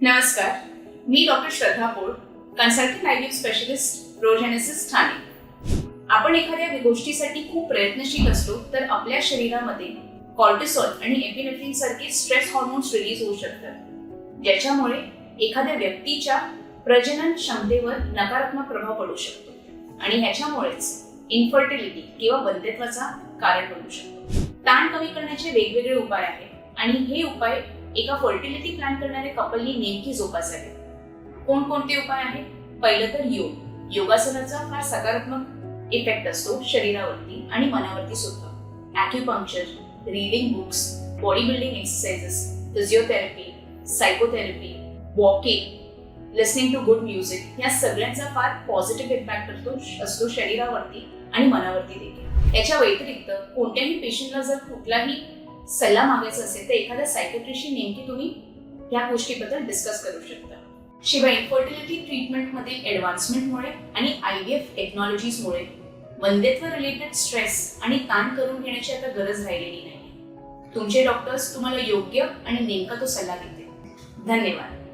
नमस्कार मी doctor Shraddha Pol consultant IVF specialist रोजेनेसिस Thane. आपण एखाद्या गोष्टीसाठी खूप प्रयत्नशील असलो तर आपल्या शरीरामध्ये कॉर्टिसॉल आणि एपिनेफ्रिन सारखे स्ट्रेस हॉर्मोन्स रिलीज होऊ शकतात. ज्याच्यामुळे एखाद्या व्यक्तीच्या प्रजनन क्षमतेवर नकारात्मक प्रभाव पडू शकतो आणि ह्याच्यामुळेच इन्फर्टिलिटी किंवा वंध्यत्वाचा कारण बनू शकतो. ताण कमी करण्याचे वेगवेगळे उपाय आहेत आणि हे उपाय एका फर्टिलिटी प्लॅन करणाऱ्या कपलनी नेमकी जोपासावी कोणकोणते उपाय आहेत? पहिलं तर योग. योगासनाचा फार सकारात्मक इफेक्ट असतो शरीरावरती आणि मनावरती सुद्धा. Acupuncture reading books body building exercises physiotherapy psychotherapy walking listening to good music या सगळ्यांचा फार पॉझिटिव्ह इम्पॅक्ट असतो असतो शरीरावरती आणि मनावरती देखील. याच्या व्यतिरिक्त कोणत्याही पेशंटला जर कुठलाही सल्ला मागायचा असेल तर एखाद्या सायकेट्रिशी नेमकी तुम्ही या गोष्टीबद्दल डिस्कस करू शकता. शिवाय इन्फर्टिलिटी ट्रीटमेंटमध्ये ॲडव्हान्समेंटमुळे आणि आय व्ही एफ टेक्नॉलॉजीजमुळे वंदेत्व रिलेटेड स्ट्रेस आणि ताण करून घेण्याची आता गरज राहिलेली नाही. तुमचे डॉक्टर्स तुम्हाला योग्य आणि नेमका तो सल्ला देतील. धन्यवाद.